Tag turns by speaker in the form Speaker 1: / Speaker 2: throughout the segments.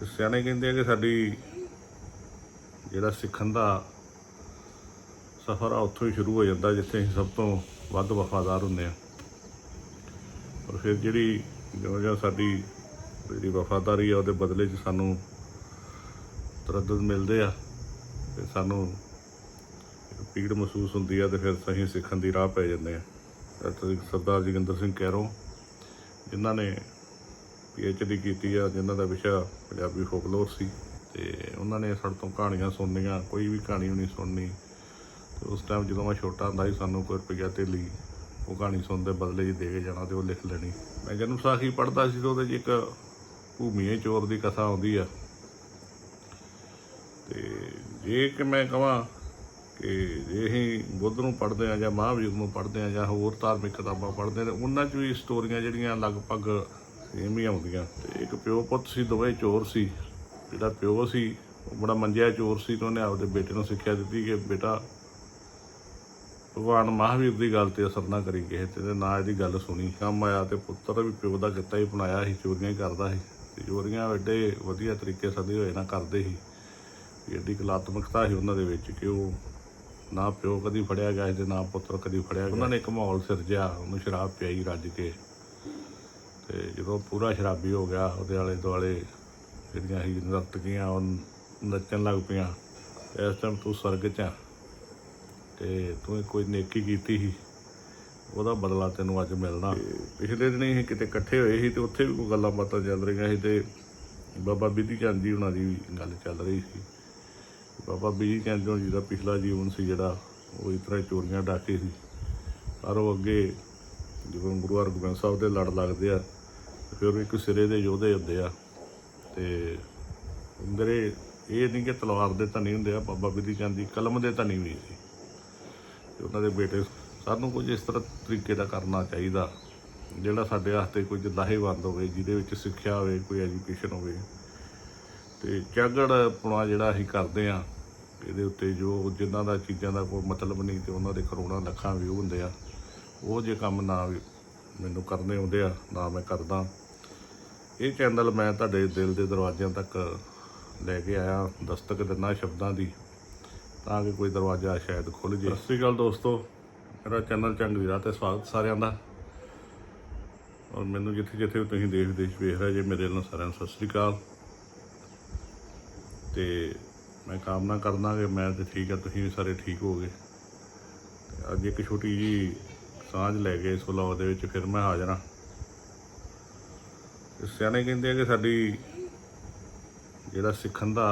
Speaker 1: ਤੇ ਸਿਆਣੇ ਕਹਿੰਦੇ ਆ ਕਿ ਸਾਡੀ ਜਿਹੜਾ ਸਿੱਖਣ ਦਾ ਸਫ਼ਰ ਆ, ਉੱਥੋਂ ਹੀ ਸ਼ੁਰੂ ਹੋ ਜਾਂਦਾ, ਜਿੱਥੇ ਅਸੀਂ ਸਭ ਤੋਂ ਵੱਧ ਵਫਾਦਾਰ ਹੁੰਦੇ ਆ। ਪਰ ਫਿਰ ਜਿਹੜੀ ਜਿਉਂ ਜਿਉਂ ਸਾਡੀ ਜਿਹੜੀ ਵਫਾਦਾਰੀ ਆ, ਉਹਦੇ ਬਦਲੇ 'ਚ ਸਾਨੂੰ ਤਰੱਦਦ ਮਿਲਦੇ ਆ ਤੇ ਸਾਨੂੰ ਇੱਕ ਪੀੜ ਮਹਿਸੂਸ ਹੁੰਦੀ ਆ ਤੇ ਫਿਰ ਅਸੀਂ ਸਿੱਖਣ ਦੀ ਰਾਹ ਪੈ ਜਾਂਦੇ ਆ। ਡਾਕਟਰ ਸਰਦਾਰ ਜੋਗਿੰਦਰ ਸਿੰਘ ਕੈਰੋਂ, ਜਿਨ੍ਹਾਂ ਨੇ ਡੀ ਕੀਤੀ ਆ, ਜਿਨ੍ਹਾਂ ਦਾ ਵਿਸ਼ਾ ਪੰਜਾਬੀ ਫੋਕਲੋਰ ਸੀ। ਤੇ ਉਹਨਾਂ ਨੇ ਸਾਡੇ ਤੋਂ ਕਹਾਣੀਆਂ ਸੁਣਨੀਆਂ, ਕੋਈ ਵੀ ਕਹਾਣੀ ਨਹੀਂ ਸੁਣਨੀ। ਤੇ ਉਸ ਟਾਈਮ ਜਦੋਂ ਮੈਂ ਛੋਟਾ ਹੁੰਦਾ ਸੀ, ਸਾਨੂੰ ਕੋਈ ਰੁਪਈਆ ਢੇਲੀ ਉਹ ਕਹਾਣੀ ਸੁਣਦੇ ਬਦਲੇ ਜੀ ਦੇ ਕੇ ਜਾਣਾ ਤੇ ਉਹ ਲਿਖ ਲੈਣੀ। ਮੈਂ ਜਨਮ ਸਾਖੀ ਪੜ੍ਹਦਾ ਸੀ ਤੇ ਉਹਦੇ 'ਚ ਇੱਕ ਭੂਮੀਏ ਚੋਰ ਦੀ ਕਥਾ ਆਉਂਦੀ ਆ। ਤੇ ਜੇ ਕਿ ਮੈਂ ਕਹਾਂ ਕਿ ਜੇ ਅਸੀਂ ਬੁੱਧ ਨੂੰ ਪੜ੍ਹਦੇ ਆ ਜਾਂ ਮਹਾਂਵੀਰ ਨੂੰ ਪੜ੍ਹਦੇ ਆ ਜਾਂ ਹੋਰ ਧਾਰਮਿਕ ਕਿਤਾਬਾਂ ਪੜ੍ਹਦੇ ਨੇ ਉਹਨਾਂ 'ਚ ਵੀ ਸਟੋਰੀਆਂ ਜਿਹੜੀਆਂ ਲਗਭਗ ਸੇਮ ਹੀ ਆਉਂਦੀਆਂ ਤੇ ਇੱਕ ਪਿਓ ਪੁੱਤ ਸੀ, ਦੋਵੇਂ ਚੋਰ ਸੀ। ਜਿਹੜਾ ਪਿਓ ਸੀ, ਉਹ ਬੜਾ ਮੰਜਿਆ ਚੋਰ ਸੀ ਤੇ ਉਹਨੇ ਆਪਦੇ ਬੇਟੇ ਨੂੰ ਸਿੱਖਿਆ ਦਿੱਤੀ ਕਿ ਬੇਟਾ, ਭਗਵਾਨ ਮਹਾਵੀਰ ਦੀ ਗੱਲ ਤੇ ਅਸਰ ਨਾ ਕਰੀ ਕਿਸੇ ਤੇ। ਨਾ ਇਹਦੀ ਗੱਲ ਸੁਣੀ। ਕੰਮ ਆਇਆ ਤੇ ਪੁੱਤਰ ਵੀ ਪਿਓ ਦਾ ਕਿੱਤਾ ਹੀ ਬਣਾਇਆ ਸੀ, ਚੋਰੀਆਂ ਹੀ ਕਰਦਾ ਸੀ। ਤੇ ਚੋਰੀਆਂ ਐਡੇ ਵਧੀਆ ਤਰੀਕੇ ਸਦੇ ਹੋਏ ਨਾ ਕਰਦੇ ਸੀ। ਐਡੀ ਕਲਾਤਮਕਤਾ ਸੀ ਉਹਨਾਂ ਦੇ ਵਿੱਚ ਕਿ ਉਹ ਨਾ ਪਿਓ ਕਦੀ ਫੜਿਆ ਗਿਆ ਸੀ ਤੇ ਨਾ ਪੁੱਤਰ ਕਦੀ ਫੜਿਆ ਗਿਆ। ਉਹਨਾਂ ਨੇ ਇੱਕ ਮਾਹੌਲ ਸਿਰਜਿਆ। ਉਹਨੂੰ ਸ਼ਰਾਬ ਪਿਆਈ ਰੱਜ ਕੇ। ਤੇ ਜਦੋਂ ਪੂਰਾ ਸ਼ਰਾਬੀ ਹੋ ਗਿਆ, ਉਹਦੇ ਆਲੇ ਦੁਆਲੇ ਜਿਹੜੀਆਂ ਸੀ ਨਰਤਕੀਆਂ ਉਹ ਨੱਚਣ ਲੱਗ ਪਈਆਂ। ਇਸ ਟਾਈਮ ਤੂੰ ਸਵਰਗ 'ਚ ਆ ਤੇ ਤੂੰ ਕੋਈ ਨੇਕੀ ਕੀਤੀ ਸੀ, ਉਹਦਾ ਬਦਲਾ ਤੈਨੂੰ ਅੱਜ ਮਿਲਣਾ। ਪਿਛਲੇ ਦਿਨ ਹੀ ਕਿਤੇ ਇਕੱਠੇ ਹੋਏ ਸੀ ਤੇ ਉੱਥੇ ਵੀ ਕੋਈ ਗੱਲਾਂ ਬਾਤਾਂ ਚੱਲ ਰਹੀਆਂ ਸੀ ਤੇ ਬਾਬਾ ਬਿਧੀ ਚੰਦ ਜੀ ਉਹਨਾਂ ਦੀ ਵੀ ਗੱਲ ਚੱਲ ਰਹੀ ਸੀ। ਬਾਬਾ ਬਿਧੀ ਚੰਦ ਜੀ ਦਾ ਪਿਛਲਾ ਜੀਵਨ ਸੀ ਜਿਹੜਾ, ਉਹ ਇਸ ਤਰ੍ਹਾਂ ਚੋਰੀਆਂ ਡਾਕੇ ਸੀ। ਪਰ ਉਹ ਅੱਗੇ ਜਦੋਂ ਗੁਰੂ ਹਰਗੋਬਿੰਦ ਸਾਹਿਬ ਦੇ ਲੜ ਲੱਗਦੇ ਆ, ਫਿਰ ਉਹ ਇੱਕ ਸਿਰੇ ਦੇ ਯੋਧੇ ਹੁੰਦੇ ਆ ਤੇ ਅੰਦਰੇ ਇਹ ਨਹੀਂ ਕਿ ਤਲਵਾਰ ਦੇ ਧਨੀ ਹੁੰਦੇ ਆ, ਬਾਬਾ ਬਿਧੀ ਚੰਦ ਦੀ ਕਲਮ ਦੇ ਧਨੀ ਵੀ ਸੀ। ਤੇ ਉਹਨਾਂ ਦੇ ਬੇਟੇ ਸਾਨੂੰ ਕੁਝ ਇਸ ਤਰ੍ਹਾਂ ਤਰੀਕੇ ਦਾ ਕਰਨਾ ਚਾਹੀਦਾ, ਜਿਹੜਾ ਸਾਡੇ ਵਾਸਤੇ ਕੁਝ ਲਾਹੇਵੰਦ ਹੋਵੇ, ਜਿਹਦੇ ਵਿੱਚ ਸਿੱਖਿਆ ਹੋਵੇ, ਕੋਈ ਐਜੂਕੇਸ਼ਨ ਹੋਵੇ। ਤੇ ਚਾਗੜ ਪੁਣਾ ਜਿਹੜਾ ਅਸੀਂ ਕਰਦੇ ਆ, ਇਹਦੇ ਉੱਤੇ ਜੋ ਜਿਨ੍ਹਾਂ ਦਾ ਚੀਜ਼ਾਂ ਦਾ ਕੋਈ ਮਤਲਬ ਨਹੀਂ ਤੇ ਉਹਨਾਂ ਦੇ ਕਰੋੜਾਂ ਲੱਖਾਂ ਵਿਊ ਹੁੰਦੇ ਆ। ਉਹ ਜੇ ਕੰਮ ਨਾ ਵੀ ਮੈਨੂੰ ਕਰਨੇ ਆਉਂਦੇ ਆ, ਨਾ ਮੈਂ ਕਰਦਾ। ਇਹ ਚੈਨਲ ਮੈਂ ਤੁਹਾਡੇ ਦਿਲ ਦੇ ਦਰਵਾਜ਼ਿਆਂ ਤੱਕ ਲੈ ਕੇ ਆਇਆ, ਦਸਤਕ ਦਿੰਨਾ ਸ਼ਬਦਾਂ ਦੀ, ਤਾਂ ਕਿ ਕੋਈ ਦਰਵਾਜ਼ਾ ਸ਼ਾਇਦ ਖੁੱਲ ਜੇ। ਸਤਿ ਸ਼੍ਰੀ ਅਕਾਲ ਦੋਸਤੋ, ਮੇਰਾ ਚੈਨਲ ਚੰਗੀ ਰਾਹ ਤੇ ਸਵਾਗਤ ਸਾਰਿਆਂ ਦਾ। ਔਰ ਮੈਨੂੰ ਜਿੱਥੇ ਜਿੱਥੇ ਵੀ ਤੁਸੀਂ ਦੇਸ਼ ਦੇਸ਼ ਵੇਖ ਰਹੇ ਜੇ, ਮੇਰੇ ਨਾਲ ਸਾਰਿਆਂ ਨੂੰ ਸਤਿ ਸ਼੍ਰੀ ਅਕਾਲ। ਤੇ ਮੈਂ ਕਾਮਨਾ ਕਰਦਾ ਕਿ ਮੈਂ ਤੇ ਠੀਕ ਆ, ਤੁਸੀਂ ਵੀ ਸਾਰੇ ਠੀਕ ਹੋਗੇ ਤੇ ਅੱਜ ਇੱਕ ਛੋਟੀ ਜੀ ਸਾਂਝ ਲੈ ਕੇ ਇਸ ਵਲੌਗ ਦੇ ਵਿੱਚ ਫਿਰ ਮੈਂ ਹਾਜ਼ਰ ਹਾਂ। ਸਿਆਣੇ ਕਹਿੰਦੇ ਆ ਕਿ ਸਾਡੀ ਜਿਹੜਾ ਸਿੱਖਣ ਦਾ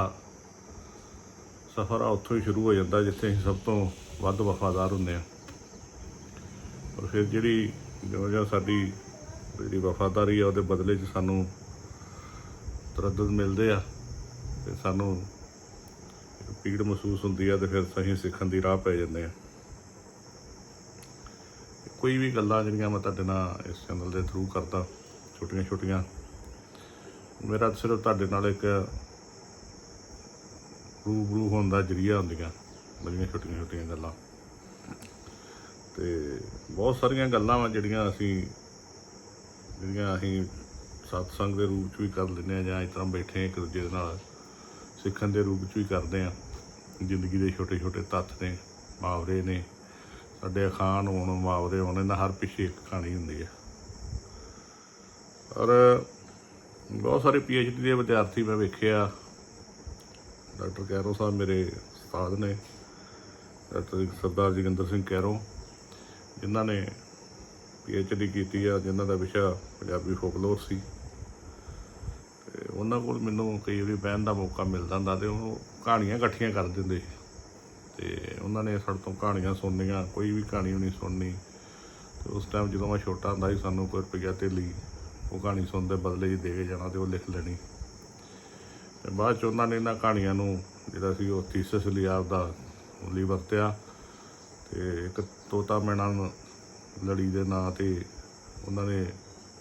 Speaker 1: ਸਫ਼ਰ ਆ, ਉੱਥੋਂ ਹੀ ਸ਼ੁਰੂ ਹੋ ਜਾਂਦਾ, ਜਿੱਥੇ ਅਸੀਂ ਸਭ ਤੋਂ ਵੱਧ ਵਫਾਦਾਰ ਹੁੰਦੇ ਆ ਪਰ ਫਿਰ ਜਿਹੜੀ ਜਿਉਂ ਜਿਉਂ ਸਾਡੀ ਜਿਹੜੀ ਵਫਾਦਾਰੀ ਆ, ਉਹਦੇ ਬਦਲੇ 'ਚ ਸਾਨੂੰ ਤਰੱਦਦ ਮਿਲਦੇ ਆ ਤੇ ਸਾਨੂੰ ਪੀੜ ਮਹਿਸੂਸ ਹੁੰਦੀ ਆ ਤੇ ਫਿਰ ਅਸੀਂ ਸਿੱਖਣ ਦੀ ਰਾਹ ਪੈ ਜਾਂਦੇ ਆ। ਕੋਈ ਵੀ ਗੱਲਾਂ ਜਿਹੜੀਆਂ ਮੈਂ ਤੁਹਾਡੇ ਨਾਲ ਇਸ ਚੈਨਲ ਦੇ ਥਰੂ ਕਰਦਾ, ਛੋਟੀਆਂ ਛੋਟੀਆਂ, ਮੇਰਾ ਸਿਰਫ ਤੁਹਾਡੇ ਨਾਲ ਇੱਕ ਰੂਬਰੂ ਹੋਣ ਦਾ ਜਰੀਆ ਹੁੰਦੀਆਂ, ਬੜੀਆਂ ਛੋਟੀਆਂ ਛੋਟੀਆਂ ਗੱਲਾਂ। ਤੇ ਬਹੁਤ ਸਾਰੀਆਂ ਗੱਲਾਂ ਵਾ ਜਿਹੜੀਆਂ ਅਸੀਂ ਜਿਹੜੀਆਂ ਅਸੀਂ ਸਤਸੰਗ ਦੇ ਰੂਪ ਚ ਵੀ ਕਰ ਲੈਂਦੇ ਆ ਜਾਂ ਇਸ ਤਰ੍ਹਾਂ ਬੈਠੇ ਇੱਕ ਦੂਜੇ ਦੇ ਨਾਲ, ਸਿੱਖਣ ਦੇ ਰੂਪ ਚ ਵੀ ਕਰਦੇ ਆ, ਜ਼ਿੰਦਗੀ ਦੇ ਛੋਟੇ ਛੋਟੇ ਤੱਥ ਨੇ, ਮੁਹਾਵਰੇ ਨੇ ਸਾਡੇ ਅਖਾਣ ਹੋਣ ਮੁਹਾਵਰੇ ਹੋਣ ਇਹਨਾਂ ਹਰ ਪਿੱਛੇ ਇੱਕ ਕਹਾਣੀ ਹੁੰਦੀ ਹੈ। ਔਰ ਬਹੁਤ ਸਾਰੇ ਡੀ ਦੇ ਵਿਦਿਆਰਥੀ ਮੈਂ ਵੇਖਿਆ। ਡਾਕਟਰ ਕੈਰੋ ਸਾਹਿਬ ਮੇਰੇ ਉਸਤਾਦ ਨੇ, ਡਾਕਟਰ ਸਰਦਾਰ ਜੋਗਿੰਦਰ ਸਿੰਘ ਕੈਰੋ, ਜਿਨ੍ਹਾਂ ਨੇ ਡੀ ਕੀਤੀ ਆ, ਜਿਨ੍ਹਾਂ ਦਾ ਵਿਸ਼ਾ ਪੰਜਾਬੀ ਫੋਕਲੋਰ ਸੀ। ਤੇ ਉਹਨਾਂ ਕੋਲ ਮੈਨੂੰ ਕਈ ਵਾਰੀ ਬਹਿਣ ਦਾ ਮੌਕਾ ਮਿਲਦਾ ਹੁੰਦਾ ਤੇ ਉਹ ਕਹਾਣੀਆਂ ਇਕੱਠੀਆਂ ਕਰ ਦਿੰਦੇ। ਸੀ ਤੇ ਉਹਨਾਂ ਨੇ ਸਾਡੇ ਤੋਂ ਕਹਾਣੀਆਂ ਸੁਣਨੀਆਂ, ਕੋਈ ਵੀ ਕਹਾਣੀ ਨਹੀਂ ਸੁਣਨੀ। ਤੇ ਉਸ ਟਾਈਮ ਜਦੋਂ ਮੈਂ ਛੋਟਾ ਹੁੰਦਾ ਸੀ, ਸਾਨੂੰ ਕੋਈ ਰੁਪਈਆ ਢੇਲੀ ਉਹ ਕਹਾਣੀ ਸੁਣਦੇ ਬਦਲੇ 'ਚ ਦੇ ਕੇ ਜਾਣਾ ਤੇ ਉਹ ਲਿਖ ਲੈਣੀ। ਤੇ ਬਾਅਦ ਚ ਉਹਨਾਂ ਨੇ ਇਹਨਾਂ ਕਹਾਣੀਆਂ ਨੂੰ, ਜਿਹੜਾ ਸੀ ਉਹ ਥੀਸਿਸ ਲਈ ਆਪਦਾ ਲਈ ਵਰਤਿਆ। ਤੇ ਇੱਕ ਤੋਤਾ ਮੈਨਾ ਲੜੀ ਦੇ ਨਾਂ ਤੇ ਉਹਨਾਂ ਨੇ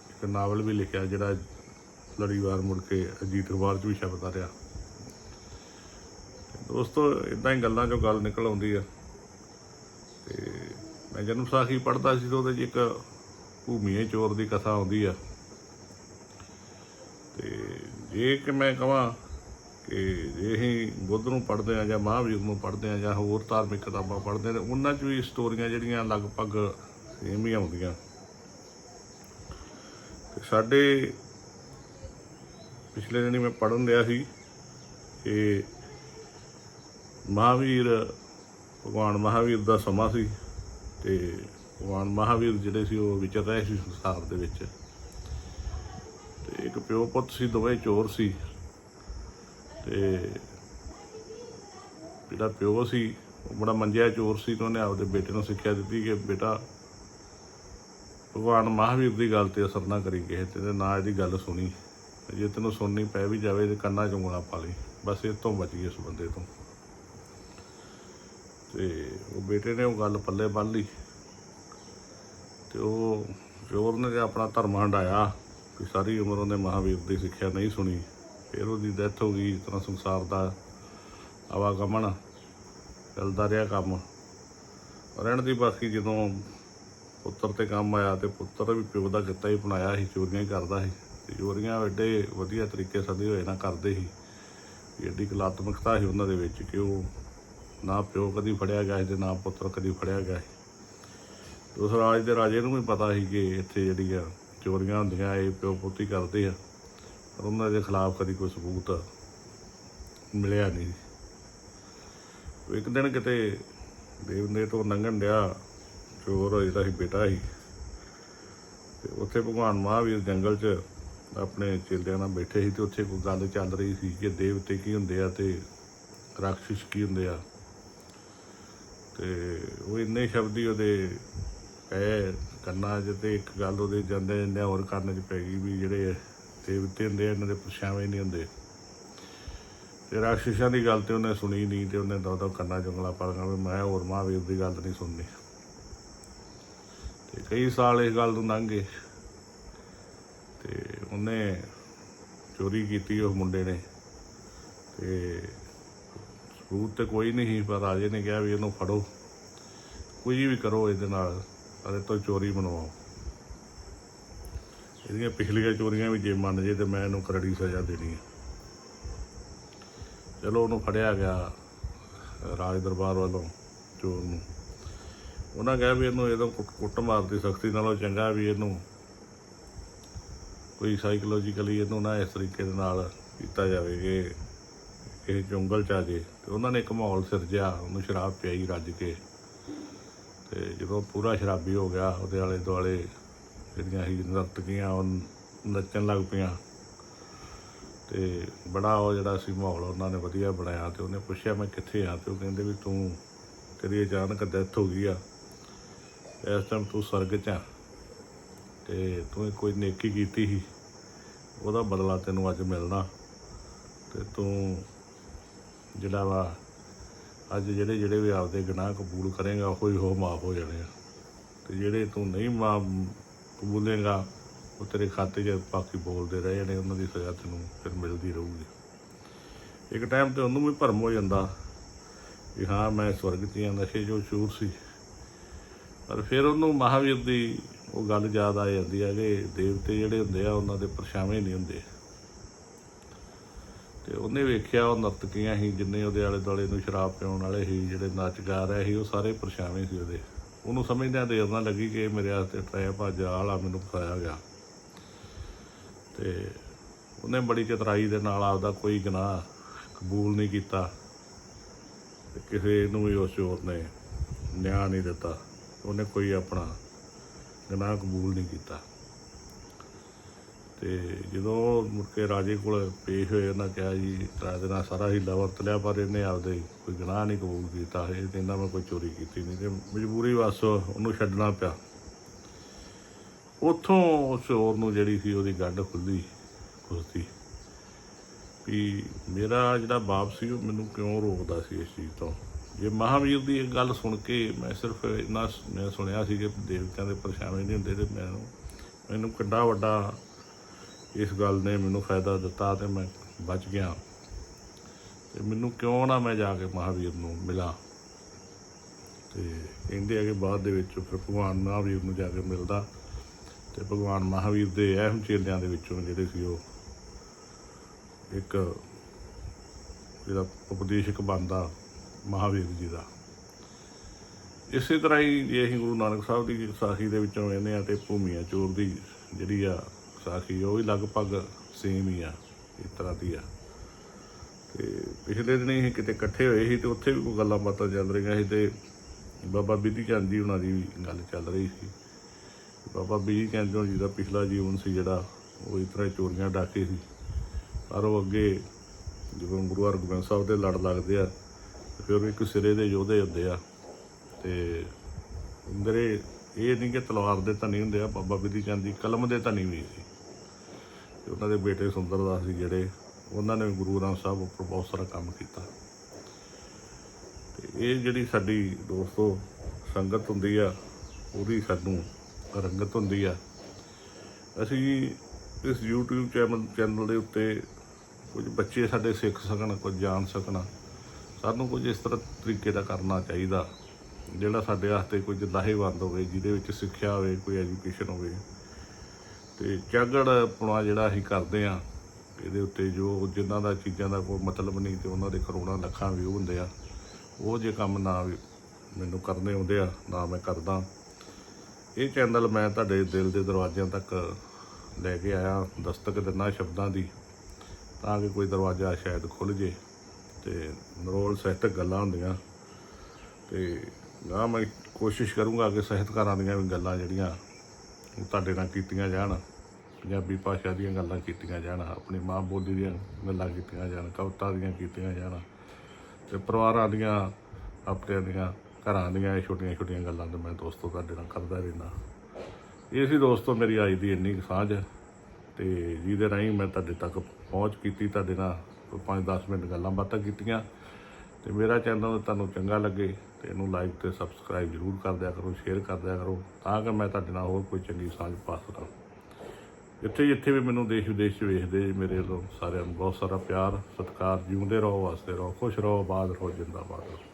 Speaker 1: ਇੱਕ ਨਾਵਲ ਵੀ ਲਿਖਿਆ, ਜਿਹੜਾ ਲੜੀਵਾਰ ਮੁੜ ਕੇ ਅਜੀਤ ਅਖਬਾਰ 'ਚ ਵੀ ਛਪਦਾ ਰਿਹਾ। ਦੋਸਤੋ ਇਦਾਂ ਹੀ ਗੱਲਾਂ 'ਚੋਂ ਗੱਲ ਨਿਕਲ ਆਉਂਦੀ ਆ। ਤੇ ਮੈਂ ਜਨਮ ਸਾਖੀ ਪੜ੍ਹਦਾ ਸੀ ਤਾਂ ਉਹਦੇ 'ਚ ਇੱਕ ਭੂਮੀਏ ਚੋਰ ਦੀ ਕਥਾ ਆਉਂਦੀ ਆ। ਤੇ ਜੇ ਕਿ ਮੈਂ ਕਹਾਂ ਕਿ ਜੇ ਅਸੀਂ ਬੁੱਧ ਨੂੰ ਪੜ੍ਹਦੇ ਆ ਜਾਂ ਮਹਾਵੀਰ ਨੂੰ ਪੜ੍ਹਦੇ ਆ ਜਾਂ ਹੋਰ ਧਾਰਮਿਕ ਕਿਤਾਬਾਂ ਪੜ੍ਹਦੇ ਨੇ ਉਹਨਾਂ 'ਚ ਵੀ ਸਟੋਰੀਆਂ ਜਿਹੜੀਆਂ ਲਗਭਗ ਸੇਮ ਹੀ ਆਉਂਦੀਆਂ। ਤੇ ਸਾਡੇ ਪਿਛਲੇ ਦਿਨੀ ਮੈਂ ਪੜ੍ਹਨ ਰਿਹਾ ਸੀ ਕਿ ਮਹਾਵੀਰ, ਭਗਵਾਨ ਮਹਾਵੀਰ ਦਾ ਸਮਾਂ ਸੀ ਤੇ ਭਗਵਾਨ ਮਹਾਵੀਰ ਜਿਹੜੇ ਸੀ ਉਹ ਵਿਚਰ ਰਹੇ ਸੀ ਸੰਸਾਰ ਦੇ ਵਿੱਚ। ਤੇ ਇੱਕ ਪਿਓ ਪੁੱਤ ਸੀ, ਦੋਵੇਂ ਚੋਰ ਸੀ। ਤੇ ਜਿਹੜਾ ਪਿਓ ਸੀ, ਉਹ ਬੜਾ ਮੰਜਿਆ ਚੋਰ ਸੀ ਤੇ ਉਹਨੇ ਆਪਦੇ ਬੇਟੇ ਨੂੰ ਸਿੱਖਿਆ ਦਿੱਤੀ ਕਿ ਬੇਟਾ, ਭਗਵਾਨ ਮਹਾਵੀਰ ਦੀ ਗੱਲ ਤੇ ਅਸਰ ਨਾ ਕਰੀ ਕਿਸੇ ਤੇ ਨਾ ਇਹਦੀ ਗੱਲ ਸੁਣੀ। ਜੇ ਤੈਨੂੰ ਸੁਣਨੀ ਪੈ ਵੀ ਜਾਵੇ ਤੇ ਕੰਨਾਂ 'ਚ ਉਂਗਲਾਂ ਪਾ ਲਈ। ਬਸ ਇਹ ਤੋਂ ਬਚੀ ਇਸ ਬੰਦੇ ਤੋਂ। ਤੇ ਉਹ ਬੇਟੇ ਨੇ ਉਹ ਗੱਲ ਪੱਲੇ ਬੰਨ ਲਈ। ਤੇ ਉਹ ਚੋਰ ਨੇ ਤੇ ਆਪਣਾ ਧਰਮ ਹੰਡਾਇਆ ਕਿ ਸਾਰੀ ਉਮਰ ਉਹਨੇ ਮਹਾਵੀਰ ਦੀ ਸਿੱਖਿਆ ਨਹੀਂ ਸੁਣੀ। ਫਿਰ ਉਹਦੀ ਡੈਥ ਹੋ ਗਈ ਇਸ ਤਰ੍ਹਾਂ ਸੰਸਾਰ ਦਾ ਆਵਾਗਮਨ ਚੱਲਦਾ ਰਿਹਾ ਕੰਮ। ਰਹਿਣ ਦੀ ਬਾਕੀ ਜਦੋਂ ਪੁੱਤਰ ਤੇ ਕੰਮ ਆਇਆ ਤੇ ਪੁੱਤਰ ਵੀ ਪਿਓ ਦਾ ਕਿੱਤਾ ਹੀ ਬਣਾਇਆ ਸੀ, ਚੋਰੀਆਂ ਹੀ ਕਰਦਾ ਸੀ। ਤੇ ਚੋਰੀਆਂ ਐਡੇ ਵਧੀਆ ਤਰੀਕੇ ਸਦੇ ਹੋਏ ਨਾ ਕਰਦੇ ਸੀ, ਵੀ ਐਡੀ ਕਲਾਤਮਕਤਾ ਸੀ ਉਹਨਾਂ ਦੇ ਵਿੱਚ ਕਿ ਉਹ ਨਾ ਪਿਓ ਕਦੀ ਫੜਿਆ ਗਿਆ ਸੀ ਤੇ ਨਾ ਪੁੱਤਰ ਕਦੀ ਫੜਿਆ ਗਿਆ ਸੀ। ਉਸ ਰਾਜ ਦੇ ਰਾਜੇ ਨੂੰ ਵੀ ਪਤਾ ਸੀ ਕਿ ਇੱਥੇ ਜਿਹੜੀਆਂ ਚੋਰੀਆਂ ਹੁੰਦੀਆਂ, ਇਹ ਪਿਓ ਪੁੱਤ ਕਰਦੇ ਆ। ਪਰ ਉਹਨਾਂ ਦੇ ਖਿਲਾਫ ਕਦੀ ਕੋਈ ਸਬੂਤ ਮਿਲਿਆ ਨਹੀਂ ਇੱਕ ਦਿਨ ਕਿਤੇ ਦੇਵਨੇ ਤੋਂ ਲੰਘਣ ਡਿਆ, ਚੋਰ ਜਿਹੜਾ ਸੀ, ਬੇਟਾ ਸੀ। ਤੇ ਉੱਥੇ ਭਗਵਾਨ ਮਹਾਵੀਰ ਜੰਗਲ 'ਚ ਆਪਣੇ ਚੇਲਿਆਂ ਨਾਲ ਬੈਠੇ ਸੀ ਤੇ ਉੱਥੇ ਕੋਈ ਗੱਲ ਚੱਲ ਰਹੀ ਸੀ ਕਿ ਦੇਵਤੇ ਕੀ ਹੁੰਦੇ ਆ ਤੇ ਰਾਖਸ਼ ਕੀ ਹੁੰਦੇ ਆ। ਤੇ ਉਹ ਇੰਨੇ ਸ਼ਬਦ ਹੀ ਉਹਦੇ ਪਏ ਕੰਨਾਂ 'ਚ ਤੇ ਇੱਕ ਗੱਲ ਉਹਦੇ ਜਾਂਦੇ ਜਾਂਦੇ ਹੋਰ ਕੰਨ 'ਚ ਪੈ ਗਈ ਵੀ ਜਿਹੜੇ ਦੇਵਤੇ ਹੁੰਦੇ ਆ, ਇਹਨਾਂ ਦੇ ਪਰਛਾਵੇਂ ਨਹੀਂ ਹੁੰਦੇ। ਤੇ ਰਾਖਸ਼ਾਂ ਦੀ ਗੱਲ ਤੇ ਉਹਨੇ ਸੁਣੀ ਨਹੀਂ ਤੇ ਉਹਨੇ ਦੋ ਦੋ ਕੰਨਾਂ 'ਚ ਉਂਗਲਾਂ ਪਾ ਲਈਆਂ ਵੀ ਮੈਂ ਹੋਰ ਮਹਾਵੀਰ ਦੀ ਗੱਲ ਨਹੀਂ ਸੁਣਨੀ। ਤੇ ਕਈ ਸਾਲ ਇਸ ਗੱਲ ਨੂੰ ਲੰਘ ਗਏ। ਤੇ ਉਹਨੇ ਚੋਰੀ ਕੀਤੀ ਉਸ ਮੁੰਡੇ ਨੇ। ਤੇ ਸਬੂਤ ਤੇ ਕੋਈ ਨਹੀਂ ਸੀ, ਪਰ ਰਾਜੇ ਨੇ ਕਿਹਾ ਵੀ ਇਹਨੂੰ ਫੜੋ। ਕੁਝ ਵੀ ਕਰੋ ਇਹਦੇ ਨਾਲ ਅਰੇ ਤੋਂ ਚੋਰੀ ਬਣਵਾਓ। ਇਹਦੀਆਂ ਪਿਛਲੀਆਂ ਚੋਰੀਆਂ ਵੀ ਜੇ ਮੰਨ ਜੇ ਤੇ ਮੈਂ ਇਹਨੂੰ ਕਰੜੀ ਸਜ਼ਾ ਦੇਣੀ ਹੈ। ਚਲੋ ਉਹਨੂੰ ਫੜਿਆ ਗਿਆ, ਰਾਜ ਦਰਬਾਰ ਵੱਲੋਂ ਚੋਰ ਨੂੰ। ਉਹਨਾਂ ਕਿਹਾ ਵੀ ਇਹਨੂੰ ਇਹਦੋਂ ਕੁੱਟ ਕੁੱਟ ਮਾਰਦੀ ਸਖਤੀ ਨਾਲੋਂ ਚੰਗਾ ਵੀ ਇਹਨੂੰ ਕੋਈ ਸਾਈਕੋਲੋਜੀਕਲੀ ਇਹਨੂੰ ਨਾ ਇਸ ਤਰੀਕੇ ਦੇ ਨਾਲ ਕੀਤਾ ਜਾਵੇ ਕਿ ਇਹ ਜੰਗਲ ਚ ਆ ਜੇ, ਤੇ ਉਹਨਾਂ ਨੇ ਇੱਕ ਮਾਹੌਲ ਸਿਰਜਿਆ, ਉਹਨੂੰ ਸ਼ਰਾਬ ਪਿਆਈ ਰੱਜ ਕੇ। ਤੇ ਜਦੋਂ ਪੂਰਾ ਸ਼ਰਾਬੀ ਹੋ ਗਿਆ, ਉਹਦੇ ਆਲੇ ਦੁਆਲੇ ਜਿਹੜੀਆਂ ਸੀ ਨਰਤਕੀਆਂ ਉਹ ਨੱਚਣ ਲੱਗ ਪਈਆਂ। ਤੇ ਬੜਾ ਉਹ ਜਿਹੜਾ ਸੀ ਮਾਹੌਲ, ਉਹਨਾਂ ਨੇ ਵਧੀਆ ਬਣਾਇਆ ਤੇ ਉਹਨੇ ਪੁੱਛਿਆ, ਮੈਂ ਕਿੱਥੇ ਆ? ਤੇ ਉਹ ਕਹਿੰਦੇ ਵੀ, ਤੂੰ, ਤੇਰੀ ਅਚਾਨਕ ਡੈਥ ਹੋ ਗਈ ਆ। ਇਸ ਟਾਈਮ ਤੂੰ ਸਵਰਗ 'ਚ ਆ। ਤੇ ਤੂੰ ਕੋਈ ਨੇਕੀ ਕੀਤੀ ਸੀ। ਉਹਦਾ ਬਦਲਾ ਤੈਨੂੰ ਅੱਜ ਮਿਲਣਾ। ਤੇ ਤੂੰ ਜਿਹੜਾ ਵਾ, ਅੱਜ ਜਿਹੜੇ ਜਿਹੜੇ ਵੀ ਆਪਦੇ ਗੁਨਾਹ ਕਬੂਲ ਕਰੇਗਾ, ਉਹ ਹੀ ਹੋ ਮਾਫ ਹੋ ਜਾਣੇ ਆ। ਤੇ ਜਿਹੜੇ ਤੂੰ ਨਹੀਂ ਮਾਫ਼ ਕਬੂਲੇਗਾ, ਉਹ ਤੇਰੇ ਖਾਤੇ 'ਚ ਬਾਕੀ ਬੋਲਦੇ ਰਹੇ ਜਾਣੇ, ਉਹਨਾਂ ਦੀ ਸਜ਼ਾ ਤੈਨੂੰ ਫਿਰ ਮਿਲਦੀ ਰਹੂਗੀ। ਇੱਕ ਟਾਈਮ ਤੇ ਉਹਨੂੰ ਵੀ ਭਰਮ ਹੋ ਜਾਂਦਾ। ਵੀ ਹਾਂ, ਮੈਂ ਸਵਰਗ ਦੀਆਂ ਹਾਂ ਨਸ਼ੇ ਜੋ ਸ਼ੂਰ ਸੀ। ਪਰ ਫਿਰ ਉਹਨੂੰ ਮਹਾਵੀਰ ਦੀ ਉਹ ਗੱਲ ਯਾਦ ਆ ਜਾਂਦੀ ਹੈ ਕਿ ਦੇਵਤੇ ਜਿਹੜੇ ਹੁੰਦੇ ਆ, ਉਹਨਾਂ ਦੇ ਪਰਛਾਵੇਂ ਨਹੀਂ ਹੁੰਦੇ। ਤੇ ਉਹਨੇ ਵੇਖਿਆ ਉਹ ਨਰਤਕੀਆਂ ਸੀ ਜਿੰਨੇ ਉਹਦੇ ਆਲੇ ਦੁਆਲੇ ਨੂੰ ਸ਼ਰਾਬ ਪਿਉਣ ਵਾਲੇ ਸੀ ਜਿਹੜੇ ਨੱਚ ਗਾ ਰਹੇ ਸੀ ਉਹ ਸਾਰੇ ਪਰਛਾਵੇਂ ਸੀ ਉਹਦੇ। ਉਹਨੂੰ ਸਮਝਦਿਆਂ ਦੇਰ ਨਾਲ ਲੱਗੀ ਕਿ ਮੇਰੇ ਵਾਸਤੇ ਟਰੈਪ ਆ ਜਾਲ ਆ ਮੈਨੂੰ ਫਸਾਇਆ ਗਿਆ। ਤੇ ਉਹਨੇ ਬੜੀ ਚਤਰਾਈ ਦੇ ਨਾਲ ਆਪਦਾ ਕੋਈ ਗੁਨਾਹ ਕਬੂਲ ਨਹੀਂ ਕੀਤਾ। ਤੇ ਕਿਸੇ ਨੂੰ ਵੀ ਉਸ ਚੋਰ ਨੇ ਨਿਆਂ ਨਹੀਂ ਦਿੱਤਾ। ਉਹਨੇ ਕੋਈ ਆਪਣਾ ਗੁਨਾਹ ਕਬੂਲ ਨਹੀਂ ਕੀਤਾ। ਤੇ ਜਦੋਂ ਉਹ ਮੁੜ ਕੇ ਰਾਜੇ ਕੋਲ ਪੇਸ਼ ਹੋਏ, ਉਹਨਾਂ ਕਿਹਾ ਜੀ ਰਾਜੇ ਨਾਲ ਸਾਰਾ ਹੀਲਾ ਵਰਤ ਲਿਆ, ਪਰ ਇਹਨੇ ਆਪਦੇ ਕੋਈ ਗੁਨਾਹ ਨਹੀਂ ਕਬੂਲ ਕੀਤਾ। ਇਹ ਕਹਿੰਦਾ ਮੈਂ ਕੋਈ ਚੋਰੀ ਕੀਤੀ ਨਹੀਂ ਤੇ ਮਜਬੂਰੀ ਵਸ ਉਹਨੂੰ ਛੱਡਣਾ ਪਿਆ। ਉੱਥੋਂ ਉਸ ਚੋਰ ਨੂੰ ਜਿਹੜੀ ਸੀ, ਉਹਦੀ ਗੱਡ ਖੁੱਲੀ ਖੁੱਲਦੀ ਵੀ ਮੇਰਾ ਜਿਹੜਾ ਬਾਪ ਸੀ, ਉਹ ਮੈਨੂੰ ਕਿਉਂ ਰੋਕਦਾ ਸੀ ਇਸ ਚੀਜ਼ ਤੋਂ? ਜੇ ਮਹਾਵੀਰ ਦੀ ਇਹ ਗੱਲ ਸੁਣ ਕੇ ਮੈਂ ਸਿਰਫ ਇੰਨਾ ਮੈਂ ਸੁਣਿਆ ਸੀ ਕਿ ਦੇਵਤਿਆਂ ਦੇ ਪਰਛਾਵੇਂ ਨਹੀਂ ਹੁੰਦੇ ਤੇ ਮੈਨੂੰ ਮੈਨੂੰ ਕਿੱਡਾ ਵੱਡਾ ਇਸ ਗੱਲ ਨੇ ਮੈਨੂੰ ਫਾਇਦਾ ਦਿੱਤਾ ਤੇ ਮੈਂ ਬਚ ਗਿਆ। ਤੇ ਮੈਨੂੰ ਕਿਉਂ ਨਾ ਮੈਂ ਜਾ ਕੇ ਮਹਾਵੀਰ ਨੂੰ ਮਿਲਾਂ। ਤੇ ਕਹਿੰਦੇ ਆ ਕਿ ਬਾਅਦ ਦੇ ਵਿੱਚ ਫਿਰ ਭਗਵਾਨ ਮਹਾਵੀਰ ਨੂੰ ਜਾ ਕੇ ਮਿਲਦਾ। ਤੇ ਭਗਵਾਨ ਮਹਾਵੀਰ ਦੇ ਅਹਿਮ ਚੇਲਿਆਂ ਦੇ ਵਿੱਚੋਂ ਜਿਹੜੇ ਸੀ ਉਹ ਇੱਕ ਜਿਹੜਾ ਉਪਦੇਸ਼ਕ ਬਣਦਾ ਮਹਾਵੀਰ ਜੀ ਦਾ। ਇਸੇ ਤਰ੍ਹਾਂ ਹੀ ਜੇ ਅਸੀਂ ਗੁਰੂ ਨਾਨਕ ਸਾਹਿਬ ਦੀ ਸਾਖੀ ਦੇ ਵਿੱਚੋਂ ਵੇਖਦੇ ਆ ਤੇ ਭੂਮੀਆਂ ਚੋਰ ਦੀ ਜਿਹੜੀ ਆ ਸਾਖੀ, ਉਹ ਵੀ ਲਗਭਗ ਸੇਮ ਹੀ ਆ, ਇਸ ਤਰ੍ਹਾਂ ਦੀ ਆ। ਤੇ ਪਿਛਲੇ ਦਿਨ ਹੀ ਕਿਤੇ ਇਕੱਠੇ ਹੋਏ ਸੀ ਤੇ ਉੱਥੇ ਵੀ ਕੋਈ ਗੱਲਾਂ ਬਾਤਾਂ ਚੱਲ ਰਹੀਆਂ ਸੀ ਤੇ ਬਾਬਾ ਬਿਧੀ ਚੰਦ ਜੀ ਉਹਨਾਂ ਦੀ ਵੀ ਗੱਲ ਚੱਲ ਰਹੀ ਸੀ। ਬਾਬਾ ਬਿਧੀ ਚੰਦ ਜੀ ਦਾ ਪਿਛਲਾ ਜੀਵਨ ਸੀ ਜਿਹੜਾ, ਉਹ ਇਸ ਤਰ੍ਹਾਂ ਚੋਰੀਆਂ ਡਾਕੇ ਸੀ। ਪਰ ਉਹ ਅੱਗੇ ਜਦੋਂ ਗੁਰੂ ਹਰਗੋਬਿੰਦ ਸਾਹਿਬ ਦੇ ਲੜ ਲੱਗਦੇ ਆ ਫਿਰ ਉਹ ਇੱਕ ਸਿਰੇ ਦੇ ਯੋਧੇ ਹੁੰਦੇ ਆ, ਤੇ ਅੰਦਰੇ ਇਹ ਨਹੀਂ ਕਿ ਤਲਵਾਰ ਦੇ ਧਨੀ ਹੁੰਦੇ ਆ, ਬਾਬਾ ਬਿਧੀ ਚੰਦ ਜੀ ਕਲਮ ਦੇ ਧਨੀ ਵੀ ਸੀ। ਤੇ ਉਹਨਾਂ ਦੇ ਬੇਟੇ ਸੁੰਦਰਦਾਸ ਜੀ ਜਿਹੜੇ, ਉਹਨਾਂ ਨੇ ਗੁਰੂ ਗ੍ਰੰਥ ਸਾਹਿਬ ਉੱਪਰ ਬਹੁਤ ਸਾਰਾ ਕੰਮ ਕੀਤਾ। ਤੇ ਇਹ ਜਿਹੜੀ ਸਾਡੀ ਦੋਸਤੋ ਸੰਗਤ ਹੁੰਦੀ ਆ, ਉਹਦੀ ਸਾਨੂੰ ਰੰਗਤ ਹੁੰਦੀ ਆ। ਅਸੀਂ ਇਸ YouTube ਚੈਨਲ ਚੈਨਲ ਦੇ ਉੱਤੇ ਕੁਝ ਬੱਚੇ ਸਾਡੇ ਸਿੱਖ ਸਕਣ, ਕੁਝ ਜਾਣ ਸਕਣ, ਸਾਨੂੰ ਕੁਝ ਇਸ ਤਰ੍ਹਾਂ ਤਰੀਕੇ ਦਾ ਕਰਨਾ ਚਾਹੀਦਾ, ਜਿਹੜਾ ਸਾਡੇ ਵਾਸਤੇ ਕੁਝ ਲਾਹੇਵੰਦ ਹੋਵੇ, ਜਿਹਦੇ ਵਿੱਚ ਸਿੱਖਿਆ ਹੋਵੇ, ਕੋਈ ਐਜੂਕੇਸ਼ਨ ਹੋਵੇ। ਤੇ ਚਾਗੜ ਪੁਣਾ ਜਿਹੜਾ ਅਸੀਂ ਕਰਦੇ ਆ ਇਹਦੇ ਉੱਤੇ ਜੋ ਜਿਨ੍ਹਾਂ ਦਾ ਚੀਜ਼ਾਂ ਦਾ ਕੋਈ ਮਤਲਬ ਨਹੀਂ ਤੇ ਉਹਨਾਂ ਦੇ ਕਰੋੜਾਂ ਲੱਖਾਂ ਵਿਊ ਹੁੰਦੇ ਆ, ਉਹ ਜੇ ਕੰਮ ਨਾ ਵੀ ਮੈਨੂੰ ਕਰਨੇ ਆਉਂਦੇ ਆ, ਨਾ ਮੈਂ ਕਰਦਾ। ਇਹ ਚੈਨਲ ਮੈਂ ਤੁਹਾਡੇ ਦਿਲ ਦੇ ਦਰਵਾਜ਼ਿਆਂ ਤੱਕ ਲੈ ਕੇ ਆਇਆ, ਦਸਤਕ ਦਿੰਨਾ ਸ਼ਬਦਾਂ ਦੀ, ਤਾਂ ਕਿ ਕੋਈ ਦਰਵਾਜ਼ਾ ਸ਼ਾਇਦ ਖੁੱਲ ਜੇ ਤੇ ਨਰੋਲ ਸਾਹਿਤਕ ਗੱਲਾਂ ਹੁੰਦੀਆਂ। ਤੇ ਨਾ ਮੈਂ ਕੋਸ਼ਿਸ਼ ਕਰੂੰਗਾ ਕਿ ਸਾਹਿਤਕਾਰਾਂ ਦੀਆਂ ਵੀ ਗੱਲਾਂ ਜਿਹੜੀਆਂ ਉਹ ਤੁਹਾਡੇ ਨਾਲ ਕੀਤੀਆਂ ਜਾਣ। ਪੰਜਾਬੀ ਭਾਸ਼ਾ ਦੀਆਂ ਗੱਲਾਂ ਕੀਤੀਆਂ ਜਾਣ, ਆਪਣੀ ਮਾਂ ਬੋਲੀ ਦੀਆਂ ਗੱਲਾਂ ਕੀਤੀਆਂ ਜਾਣ, ਕਵਿਤਾ ਦੀਆਂ ਕੀਤੀਆਂ ਜਾਣ ਤੇ ਪਰਿਵਾਰਾਂ ਦੀਆਂ, ਆਪਣਿਆਂ ਦੀਆਂ, ਘਰਾਂ ਦੀਆਂ ਇਹ ਛੋਟੀਆਂ ਛੋਟੀਆਂ ਗੱਲਾਂ ਤੇ ਮੈਂ ਦੋਸਤੋ ਤੁਹਾਡੇ ਨਾਲ ਕਰਦਾ ਰਹਿੰਦਾ। ਇਹ ਸੀ ਦੋਸਤੋ ਮੇਰੀ ਅੱਜ ਦੀ ਇੰਨੀ ਕੁ ਸਾਂਝ ਤੇ ਜਿਹਦੇ ਰਾਹੀਂ ਮੈਂ ਤੁਹਾਡੇ ਤੱਕ ਪਹੁੰਚ ਕੀਤੀ, ਤੁਹਾਡੇ ਨਾਲ 5-10 ਮਿੰਟ ਗੱਲਾਂ ਬਾਤਾਂ ਕੀਤੀਆਂ ਤੇ ਮੇਰਾ ਚੈਨਲ ਤੁਹਾਨੂੰ ਚੰਗਾ ਲੱਗੇ ਤੇ ਇਹਨੂੰ ਲਾਈਕ ਤੇ ਸਬਸਕ੍ਰਾਈਬ ਜ਼ਰੂਰ ਕਰ ਦਿਆ ਕਰੋ ਸ਼ੇਅਰ ਕਰ ਦਿਆ ਕਰੋ ਤਾਂ ਕਿ ਮੈਂ ਤੁਹਾਡੇ ਨਾਲ ਹੋਰ ਕੋਈ ਚੰਗੀ ਸਾਂਝ ਪਾ ਸਕਾਂ। ਜਿੱਥੇ ਜਿੱਥੇ ਵੀ ਮੈਨੂੰ ਦੇਸ਼ ਵਿਦੇਸ਼ 'ਚ ਵੇਖਦੇ ਜੀ, ਮੇਰੇ ਵੱਲੋਂ ਸਾਰਿਆਂ ਨੂੰ ਬਹੁਤ ਸਾਰਾ ਪਿਆਰ ਸਤਿਕਾਰ ਜਿਉਂਦੇ ਰਹੋ ਵਾਸਤੇ ਰਹੋ ਖੁਸ਼ ਰਹੋ ਆਬਾਦ ਰਹੋ ਜਿੰਦਾਬਾਦ ਰਹੋ।